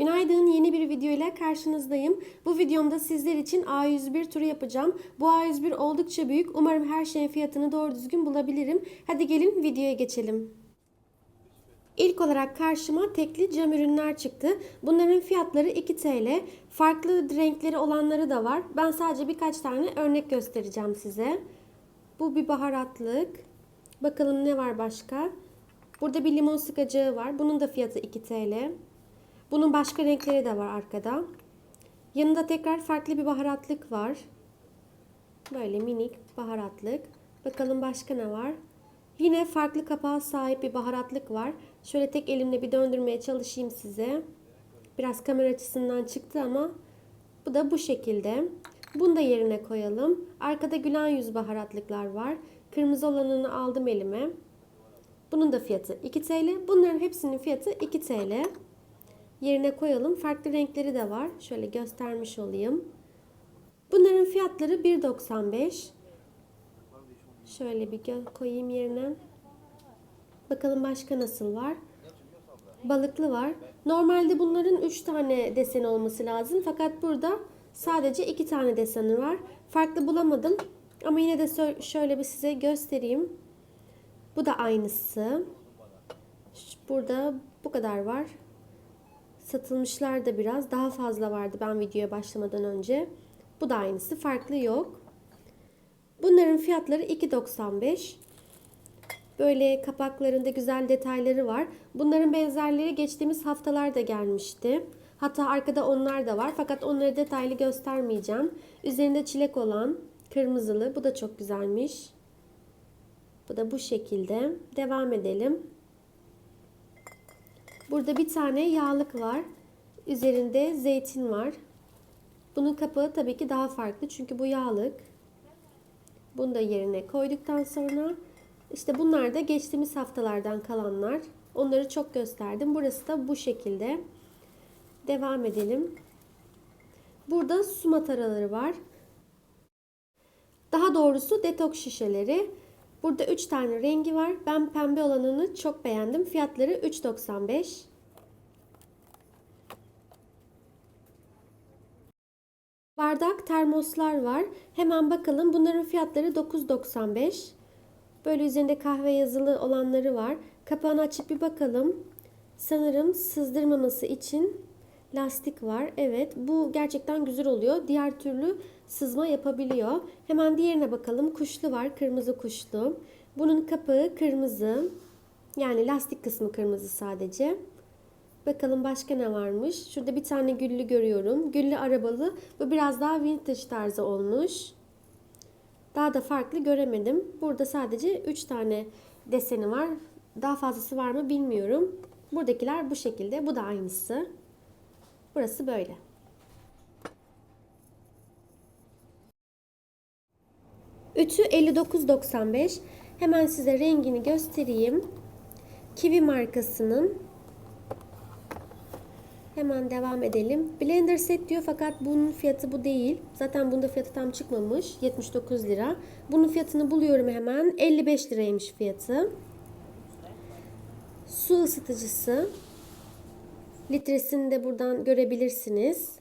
Günaydın yeni bir video ile karşınızdayım. Bu videomda sizler için A101 turu yapacağım. Bu A101 oldukça büyük. Umarım her şeyin fiyatını doğru düzgün bulabilirim. Hadi gelin videoya geçelim. İlk olarak karşıma tekli cam ürünler çıktı. Bunların fiyatları 2 TL. Farklı renkleri olanları da var. Ben sadece birkaç tane örnek göstereceğim size. Bu bir baharatlık. Bakalım ne var başka? Burada bir limon sıkacağı var. Bunun da fiyatı 2 TL. Bunun başka renkleri de var arkada. Yanında tekrar farklı bir baharatlık var. Böyle minik baharatlık. Bakalım başka ne var? Yine farklı kapağa sahip bir baharatlık var. Şöyle tek elimle bir döndürmeye çalışayım size. Biraz kamera açısından çıktı ama bu da bu şekilde. Bunu da yerine koyalım. Arkada gülen yüz baharatlıklar var. Kırmızı olanını aldım elime. Bunun da fiyatı 2 TL. Bunların hepsinin fiyatı 2 TL. Yerine koyalım. Farklı renkleri de var. Şöyle göstermiş olayım. Bunların fiyatları 1.95. Şöyle bir koyayım yerine. Bakalım başka nasıl var. Balıklı var. Normalde bunların 3 tane desen olması lazım. Fakat burada sadece 2 tane deseni var. Farklı bulamadım. Ama yine de şöyle bir size göstereyim. Bu da aynısı. Burada bu kadar var. Satılmışlar da biraz. Daha fazla vardı ben videoya başlamadan önce. Bu da aynısı. Farklı yok. Bunların fiyatları 2.95. Böyle kapaklarında güzel detayları var. Bunların benzerleri geçtiğimiz haftalarda gelmişti. Hatta arkada onlar da var. Fakat onları detaylı göstermeyeceğim. Üzerinde çilek olan kırmızılı. Bu da çok güzelmiş. Bu da bu şekilde. Devam edelim. Burada bir tane yağlık var. Üzerinde zeytin var. Bunun kapağı tabii ki daha farklı. Çünkü bu yağlık. Bunu da yerine koyduktan sonra işte bunlar da geçtiğimiz haftalardan kalanlar. Onları çok gösterdim. Burası da bu şekilde. Devam edelim. Burada su mataraları var. Daha doğrusu detoks şişeleri. Burada 3 tane rengi var. Ben pembe olanını çok beğendim. Fiyatları 3.95. Bardak termoslar var. Hemen bakalım. Bunların fiyatları 9.95. Böyle üzerinde kahve yazılı olanları var. Kapağını açıp bir bakalım. Sanırım sızdırmaması için lastik var. Evet bu gerçekten güzel oluyor. Diğer türlü sızma yapabiliyor. Hemen diğerine bakalım. Kuşlu var. Kırmızı kuşlu. Bunun kapağı kırmızı. Yani lastik kısmı kırmızı sadece. Bakalım başka ne varmış. Şurada bir tane güllü görüyorum. Güllü arabalı. Bu biraz daha vintage tarzı olmuş. Daha da farklı göremedim. Burada sadece 3 tane deseni var. Daha fazlası var mı bilmiyorum. Buradakiler bu şekilde. Bu da aynısı. Burası böyle. Ütü 59.95. Hemen size rengini göstereyim. Kiwi markasının. Hemen devam edelim. Blender set diyor fakat bunun fiyatı bu değil. Zaten bunda fiyatı tam çıkmamış. 79 lira. Bunun fiyatını buluyorum hemen. 55 liraymış fiyatı. Su ısıtıcısı. Litresini de buradan görebilirsiniz.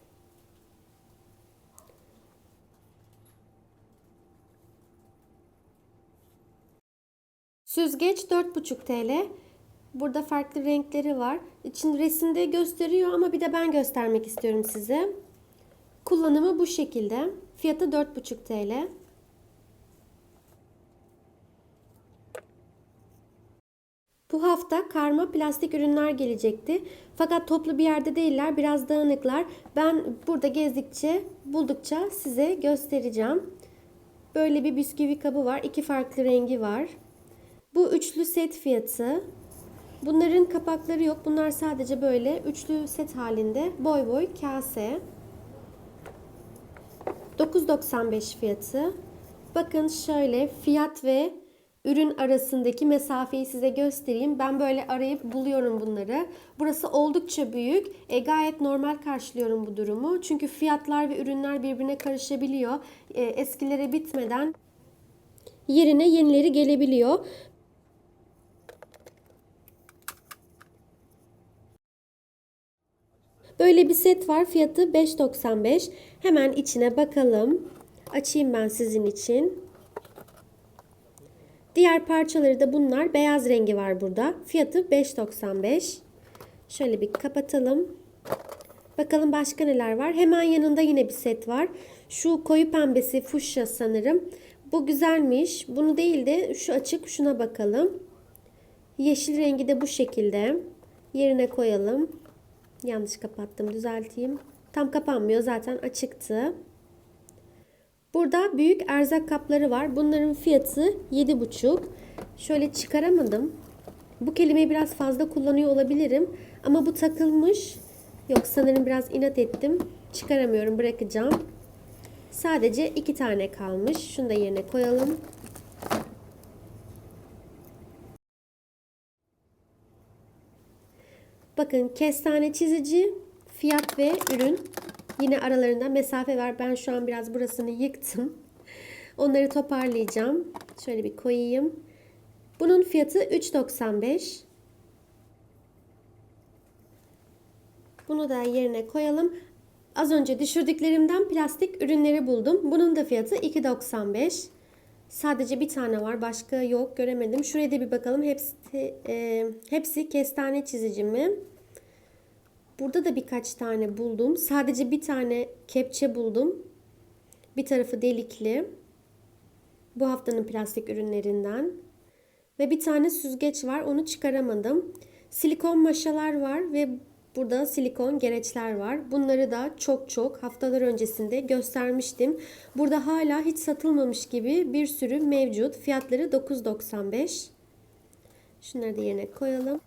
Süzgeç 4,5 TL. Burada farklı renkleri var. İçin resimde gösteriyor ama bir de ben göstermek istiyorum size. Kullanımı bu şekilde. Fiyatı 4,5 TL. Bu hafta karma plastik ürünler gelecekti. Fakat toplu bir yerde değiller. Biraz dağınıklar. Ben burada gezdikçe, buldukça size göstereceğim. Böyle bir bisküvi kabı var. İki farklı rengi var. Bu üçlü set fiyatı. Bunların kapakları yok. Bunlar sadece böyle üçlü set halinde boy boy kase. 9.95 fiyatı. Bakın şöyle fiyat ve ürün arasındaki mesafeyi size göstereyim. Ben böyle arayıp buluyorum bunları. Burası oldukça büyük. E, gayet normal karşılıyorum bu durumu. Çünkü fiyatlar ve ürünler birbirine karışabiliyor. E, eskilere bitmeden yerine yenileri gelebiliyor. Böyle bir set var. Fiyatı 5.95. Hemen içine bakalım. Açayım ben sizin için. Diğer parçaları da bunlar. Beyaz rengi var burada. Fiyatı 5.95. Şöyle bir kapatalım. Bakalım başka neler var. Hemen yanında yine bir set var. Şu koyu pembesi fuşya sanırım. Bu güzelmiş. Bunu değil de şu açık şuna bakalım. Yeşil rengi de bu şekilde. Yerine koyalım. Yanlış kapattım. Düzelteyim. Tam kapanmıyor. Zaten açıktı. Burada büyük erzak kapları var. Bunların fiyatı 7,5. Şöyle çıkaramadım. Bu kelimeyi biraz fazla kullanıyor olabilirim. Ama bu takılmış. Yok sanırım biraz inat ettim. Çıkaramıyorum. Bırakacağım. Sadece iki tane kalmış. Şunu da yerine koyalım. Bakın kestane çizici, fiyat ve ürün. Yine aralarında mesafe var. Ben şu an biraz burasını yıktım. Onları toparlayacağım. Şöyle bir koyayım. Bunun fiyatı 3.95. Bunu da yerine koyalım. Az önce düşürdüklerimden plastik ürünleri buldum. Bunun da fiyatı 2.95. Sadece bir tane var. Başka yok. Göremedim. Şuraya da bir bakalım. Hepsi, e, hepsi kestane çizici mi? Burada da birkaç tane buldum. Sadece bir tane kepçe buldum. Bir tarafı delikli. Bu haftanın plastik ürünlerinden. Ve bir tane süzgeç var. Onu çıkaramadım. Silikon maşalar var ve burada silikon gereçler var. Bunları da çok çok haftalar öncesinde göstermiştim. Burada hala hiç satılmamış gibi bir sürü mevcut. Fiyatları 9.95. Şunları da yerine koyalım.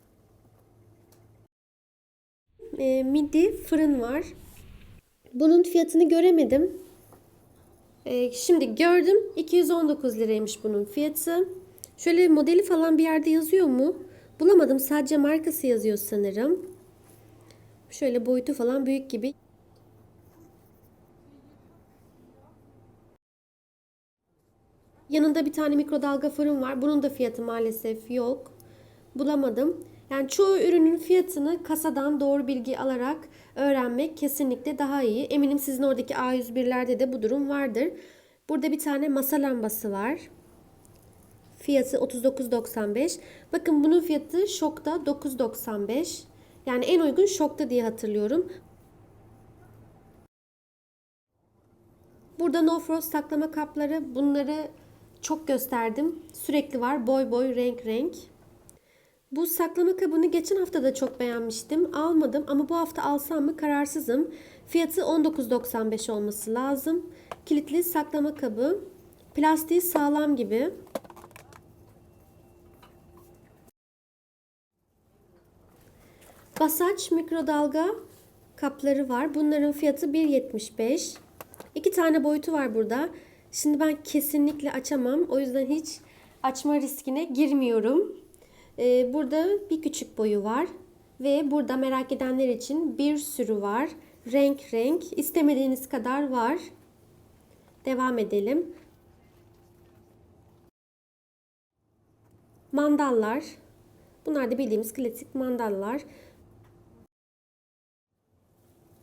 E, midi fırın var. Bunun fiyatını göremedim. E, şimdi gördüm. 219 liraymış bunun fiyatı. Şöyle modeli falan bir yerde yazıyor mu? Bulamadım. Sadece markası yazıyor sanırım. Şöyle boyutu falan büyük gibi. Yanında bir tane mikrodalga fırın var. Bunun da fiyatı maalesef yok. Bulamadım. Yani çoğu ürünün fiyatını kasadan doğru bilgi alarak öğrenmek kesinlikle daha iyi. Eminim sizin oradaki A101'lerde de bu durum vardır. Burada bir tane masa lambası var. Fiyatı 39.95. Bakın bunun fiyatı şokta 9.95. Yani en uygun şokta diye hatırlıyorum. Burada No Frost saklama kapları. Bunları çok gösterdim. Sürekli var. Boy boy, renk renk. Bu saklama kabını geçen hafta da çok beğenmiştim. Almadım ama bu hafta alsam mı kararsızım. Fiyatı 19.95 olması lazım. Kilitli saklama kabı. Plastiği sağlam gibi. Basaç mikrodalga kapları var. Bunların fiyatı 1.75. İki tane boyutu var burada. Şimdi ben kesinlikle açamam. O yüzden hiç açma riskine girmiyorum. Ee, burada bir küçük boyu var. Ve burada merak edenler için bir sürü var. Renk renk. istemediğiniz kadar var. Devam edelim. Mandallar. Bunlar da bildiğimiz klasik mandallar.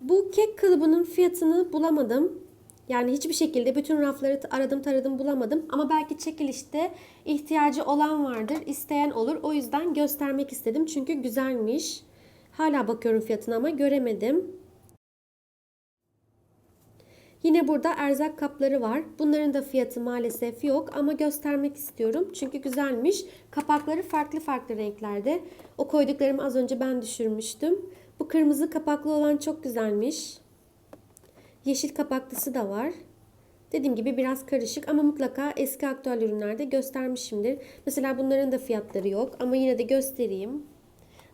Bu kek kalıbının fiyatını bulamadım. Yani hiçbir şekilde bütün rafları aradım taradım bulamadım. Ama belki çekilişte ihtiyacı olan vardır. isteyen olur. O yüzden göstermek istedim. Çünkü güzelmiş. Hala bakıyorum fiyatına ama göremedim. Yine burada erzak kapları var. Bunların da fiyatı maalesef yok ama göstermek istiyorum. Çünkü güzelmiş. Kapakları farklı farklı renklerde. O koyduklarımı az önce ben düşürmüştüm. Bu kırmızı kapaklı olan çok güzelmiş. Yeşil kapaklısı da var. Dediğim gibi biraz karışık ama mutlaka eski aktüel ürünlerde göstermişimdir. Mesela bunların da fiyatları yok ama yine de göstereyim.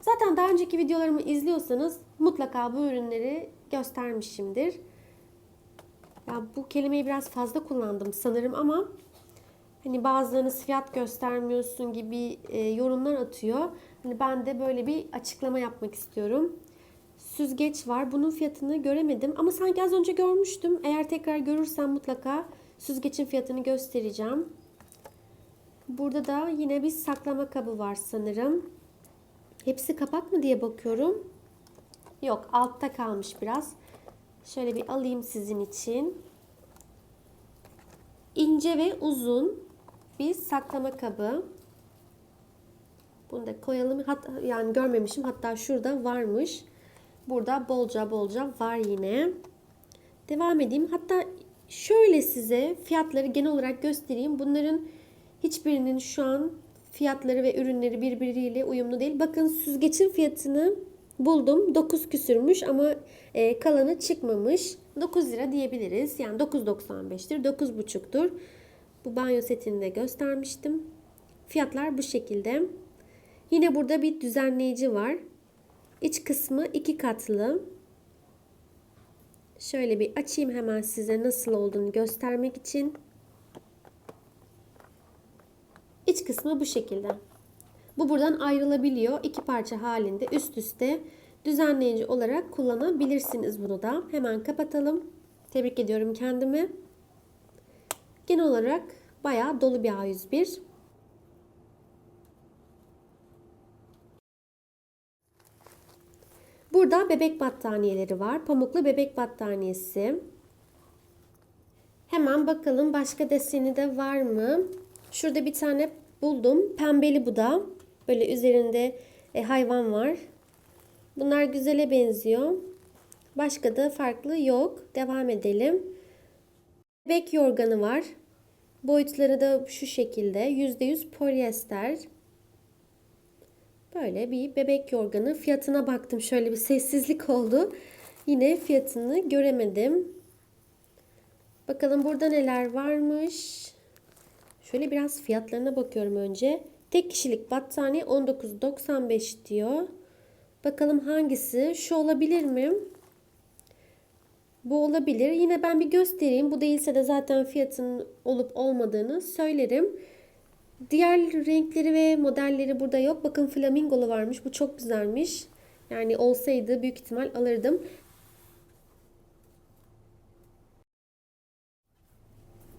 Zaten daha önceki videolarımı izliyorsanız mutlaka bu ürünleri göstermişimdir. Ya bu kelimeyi biraz fazla kullandım sanırım ama hani bazılarınız fiyat göstermiyorsun gibi e, yorumlar atıyor. Hani ben de böyle bir açıklama yapmak istiyorum süzgeç var. Bunun fiyatını göremedim ama sanki az önce görmüştüm. Eğer tekrar görürsem mutlaka süzgecin fiyatını göstereceğim. Burada da yine bir saklama kabı var sanırım. Hepsi kapak mı diye bakıyorum. Yok altta kalmış biraz. Şöyle bir alayım sizin için. İnce ve uzun bir saklama kabı. Bunu da koyalım. Hat, yani görmemişim. Hatta şurada varmış. Burada bolca bolca var yine. Devam edeyim. Hatta şöyle size fiyatları genel olarak göstereyim. Bunların hiçbirinin şu an fiyatları ve ürünleri birbiriyle uyumlu değil. Bakın süzgecin fiyatını buldum. 9 küsürmüş ama e, kalanı çıkmamış. 9 lira diyebiliriz. Yani 9.95'tir, 9.5'tur. Bu banyo setini de göstermiştim. Fiyatlar bu şekilde. Yine burada bir düzenleyici var. İç kısmı iki katlı. Şöyle bir açayım hemen size nasıl olduğunu göstermek için. İç kısmı bu şekilde. Bu buradan ayrılabiliyor. iki parça halinde üst üste düzenleyici olarak kullanabilirsiniz bunu da. Hemen kapatalım. Tebrik ediyorum kendimi. Genel olarak bayağı dolu bir A101. Burada bebek battaniyeleri var. Pamuklu bebek battaniyesi. Hemen bakalım başka deseni de var mı? Şurada bir tane buldum. Pembeli bu da. Böyle üzerinde e, hayvan var. Bunlar güzele benziyor. Başka da farklı yok. Devam edelim. Bebek yorganı var. Boyutları da şu şekilde. %100 polyester. Böyle bir bebek yorganı. Fiyatına baktım. Şöyle bir sessizlik oldu. Yine fiyatını göremedim. Bakalım burada neler varmış. Şöyle biraz fiyatlarına bakıyorum önce. Tek kişilik battaniye 19.95 diyor. Bakalım hangisi? Şu olabilir mi? Bu olabilir. Yine ben bir göstereyim. Bu değilse de zaten fiyatının olup olmadığını söylerim. Diğer renkleri ve modelleri burada yok. Bakın flamingolu varmış. Bu çok güzelmiş. Yani olsaydı büyük ihtimal alırdım.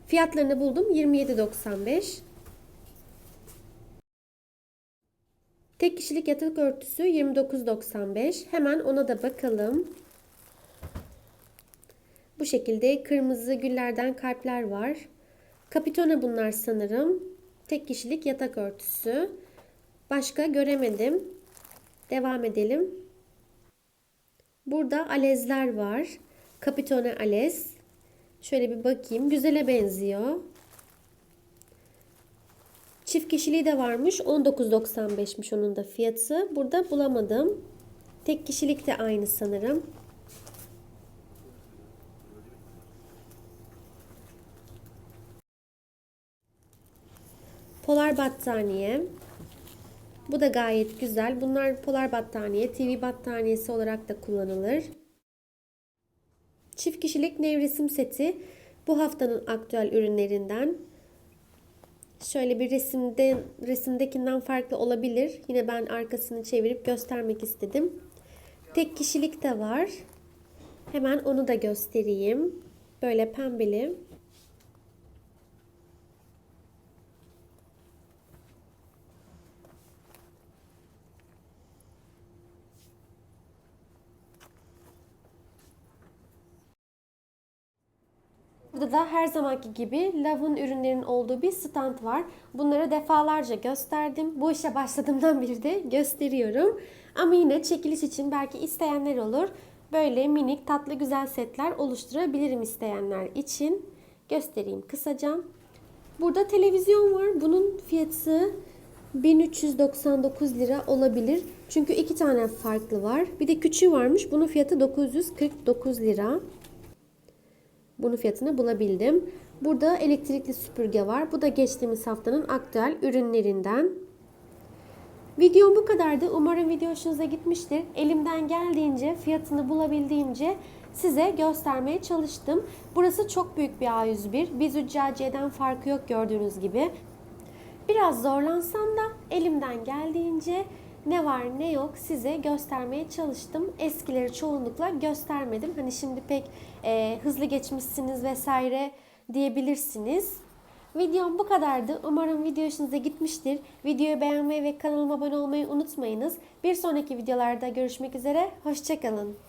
Fiyatlarını buldum. 27.95. Tek kişilik yatak örtüsü 29.95. Hemen ona da bakalım. Bu şekilde kırmızı güllerden kalpler var. Kapitone bunlar sanırım. Tek kişilik yatak örtüsü. Başka göremedim. Devam edelim. Burada alezler var. Kapitone alez. Şöyle bir bakayım. Güzele benziyor. Çift kişiliği de varmış. 19.95'miş onun da fiyatı. Burada bulamadım. Tek kişilik de aynı sanırım. Polar battaniye. Bu da gayet güzel. Bunlar polar battaniye, TV battaniyesi olarak da kullanılır. Çift kişilik nevresim seti bu haftanın aktüel ürünlerinden. Şöyle bir resimde resimdekinden farklı olabilir. Yine ben arkasını çevirip göstermek istedim. Tek kişilik de var. Hemen onu da göstereyim. Böyle pembeli. Burada da her zamanki gibi Love'ın ürünlerinin olduğu bir stand var. Bunları defalarca gösterdim. Bu işe başladığımdan beri de gösteriyorum. Ama yine çekiliş için belki isteyenler olur. Böyle minik tatlı güzel setler oluşturabilirim isteyenler için. Göstereyim kısaca. Burada televizyon var. Bunun fiyatı 1399 lira olabilir. Çünkü iki tane farklı var. Bir de küçüğü varmış. Bunun fiyatı 949 lira. Bunun fiyatını bulabildim. Burada elektrikli süpürge var. Bu da geçtiğimiz haftanın aktüel ürünlerinden. Videom bu kadardı. Umarım video hoşunuza gitmiştir. Elimden geldiğince, fiyatını bulabildiğimce size göstermeye çalıştım. Burası çok büyük bir A101. Bir züccaciyeden farkı yok gördüğünüz gibi. Biraz zorlansam da elimden geldiğince ne var ne yok size göstermeye çalıştım. Eskileri çoğunlukla göstermedim. Hani şimdi pek e, hızlı geçmişsiniz vesaire diyebilirsiniz. Videom bu kadardı. Umarım video hoşunuza gitmiştir. Videoyu beğenmeyi ve kanalıma abone olmayı unutmayınız. Bir sonraki videolarda görüşmek üzere. Hoşçakalın.